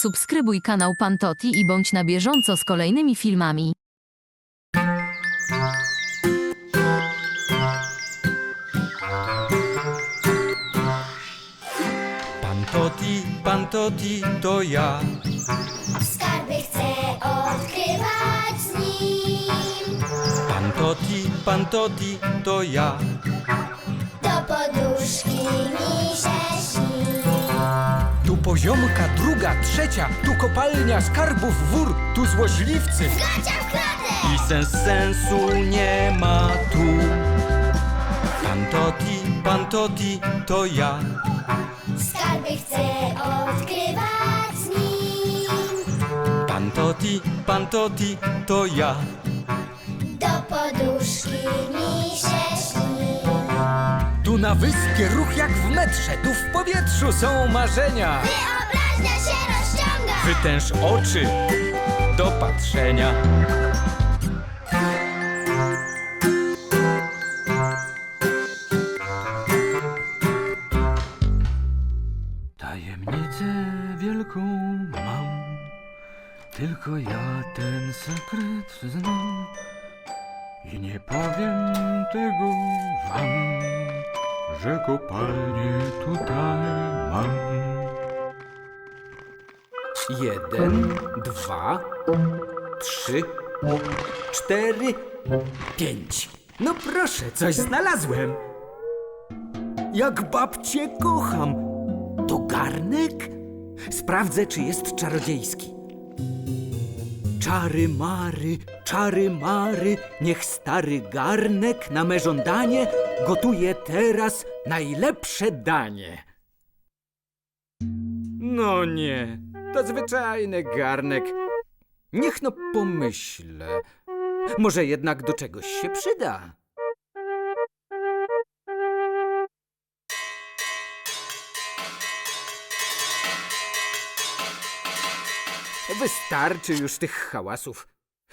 Subskrybuj kanał Pantoti i bądź na bieżąco z kolejnymi filmami. Pan Toti, pan Toti, to ja. Skarby chcę odkrywać z nim. Pan Toti, pan Toti, to ja. Do poduszki mi się śni. Poziomka druga, trzecia, tu kopalnia skarbów wór, tu złośliwcy. Gacia w! I sens sensu nie ma tu. Pan Toti, pan Toti, to ja. Skarby chcę odkrywać z nim. Pan Toti, pan Toti, to ja. Do poduszki mi się śni. Tu na wyspie ruch jak w metrze, tu w powietrzu są marzenia. Wyobraźnia się rozciąga. Wytęż oczy do patrzenia. Tajemnicę wielką mam, tylko ja ten sekret znam i nie powiem tego wam, że kopalnię tutaj mam. Jeden, dwa, trzy, cztery, pięć. No proszę, coś znalazłem. Jak babcię kocham. To garnek? Sprawdzę, czy jest czarodziejski. Czary mary, czary mary, niech stary garnek na me żądanie gotuje teraz najlepsze danie. No nie, to zwyczajny garnek. Niech no pomyślę. Może jednak do czegoś się przyda. Wystarczy już tych hałasów.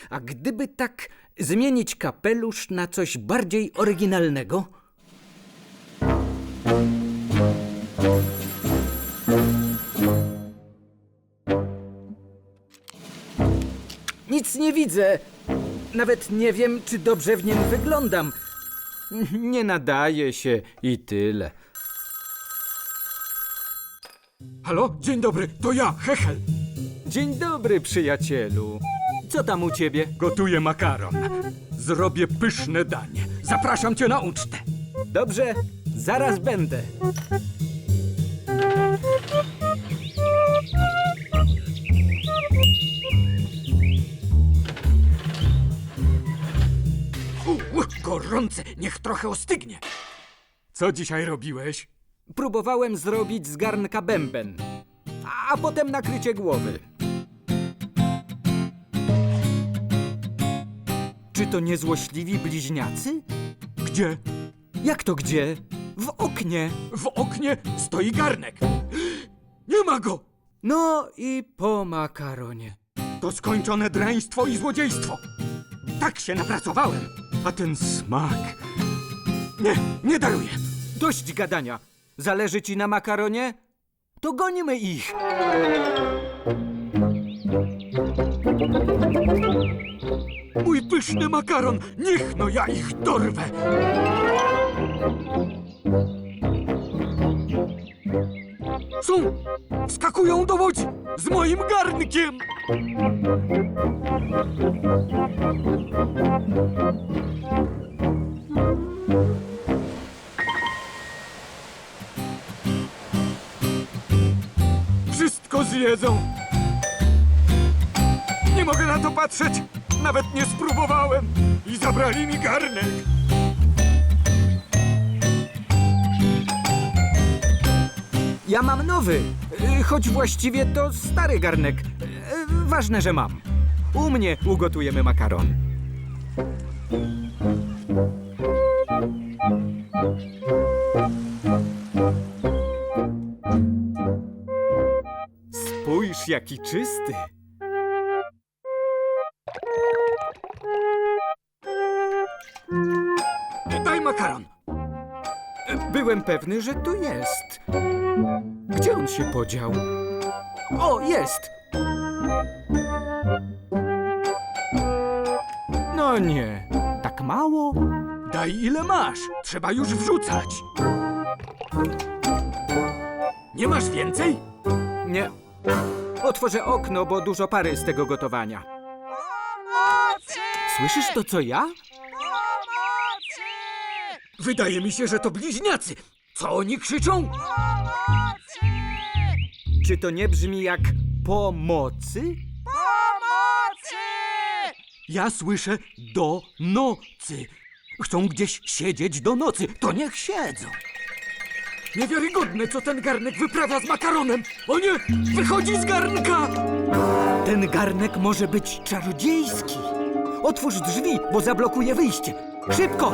A gdyby tak zmienić kapelusz na coś bardziej oryginalnego? Nic nie widzę. Nawet nie wiem, czy dobrze w nim wyglądam. Nie nadaje się i tyle. Halo, dzień dobry, to ja, Hechel. Dzień dobry, przyjacielu. Co tam u ciebie? Gotuję makaron. Zrobię pyszne danie. Zapraszam cię na ucztę. Dobrze, zaraz będę. Gorące, niech trochę ostygnie. Co dzisiaj robiłeś? Próbowałem zrobić z garnka bęben, a potem nakrycie głowy. Czy to niezłośliwi bliźniacy? Gdzie? Jak to gdzie? W oknie. W oknie stoi garnek. Nie ma go! No i po makaronie. To skończone draństwo i złodziejstwo. Tak się napracowałem. A ten smak... Nie, nie daruję. Dość gadania. Zależy ci na makaronie? To gonimy ich. Mój pyszny makaron, niech no ja ich dorwę. Są! Wskakują do łodzi z moim garnkiem! Patrzeć! Nawet nie spróbowałem! I zabrali mi garnek! Ja mam nowy, y, choć właściwie to stary garnek. Y, Ważne, że mam. U mnie ugotujemy makaron. Spójrz, jaki czysty. Makaron! Byłem pewny, że tu jest. Gdzie on się podział? O, jest! No nie, tak mało? Daj ile masz. Trzeba już wrzucać. Nie masz więcej? Nie. Otworzę okno, bo dużo pary z tego gotowania. Słyszysz to, co ja? Wydaje mi się, że to bliźniacy. Co oni krzyczą? Czy to nie brzmi jak pomocy? Ja słyszę do nocy. Chcą gdzieś siedzieć do nocy. To niech siedzą. Niewiarygodne, co ten garnek wyprawia z makaronem. O nie! Wychodzi z garnka! Ten garnek może być czarodziejski. Otwórz drzwi, bo zablokuje wyjście. Szybko!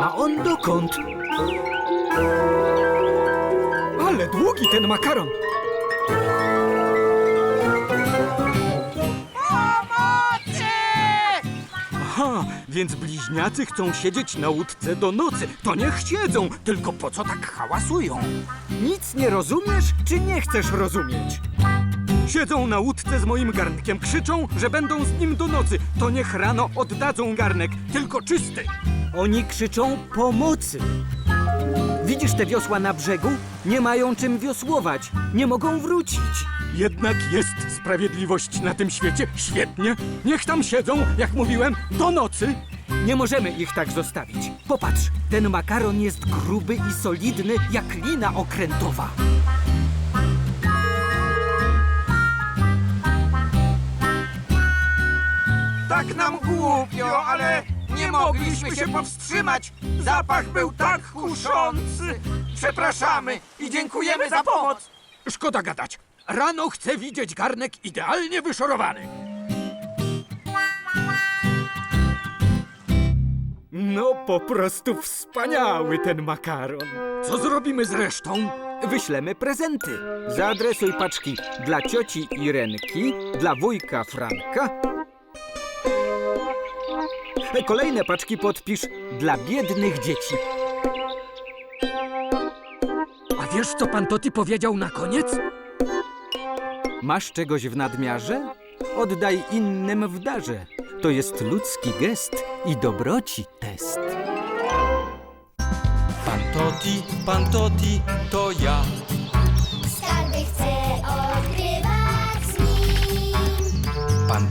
A on dokąd? Ale długi ten makaron! Aha, więc bliźniacy chcą siedzieć na łódce do nocy. To niech siedzą, tylko po co tak hałasują? Nic nie rozumiesz, czy nie chcesz rozumieć? Siedzą na łódce z moim garnkiem, krzyczą, że będą z nim do nocy. To niech rano oddadzą garnek, tylko czysty. Oni krzyczą pomocy. Widzisz te wiosła na brzegu? Nie mają czym wiosłować. Nie mogą wrócić. Jednak jest sprawiedliwość na tym świecie. Świetnie. Niech tam siedzą, jak mówiłem, do nocy. Nie możemy ich tak zostawić. Popatrz, ten makaron jest gruby i solidny jak lina okrętowa. Tak nam głupio, ale nie mogliśmy się powstrzymać. Zapach był tak kuszący. Przepraszamy i dziękujemy za pomoc. Szkoda gadać. Rano chcę widzieć garnek idealnie wyszorowany. No po prostu wspaniały ten makaron. Co zrobimy z resztą? Wyślemy prezenty. Zaadresuj paczki dla cioci Irenki, dla wujka Franka. Kolejne paczki podpisz dla biednych dzieci. A wiesz, co pan Toti powiedział na koniec? Masz czegoś w nadmiarze? Oddaj innym w darze. To jest ludzki gest i dobroci test. Pan Toti, pan Toti, to ja.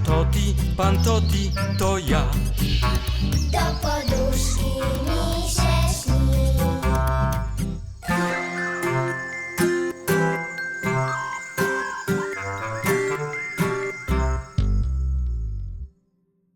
Παντότι, παντότι, το για.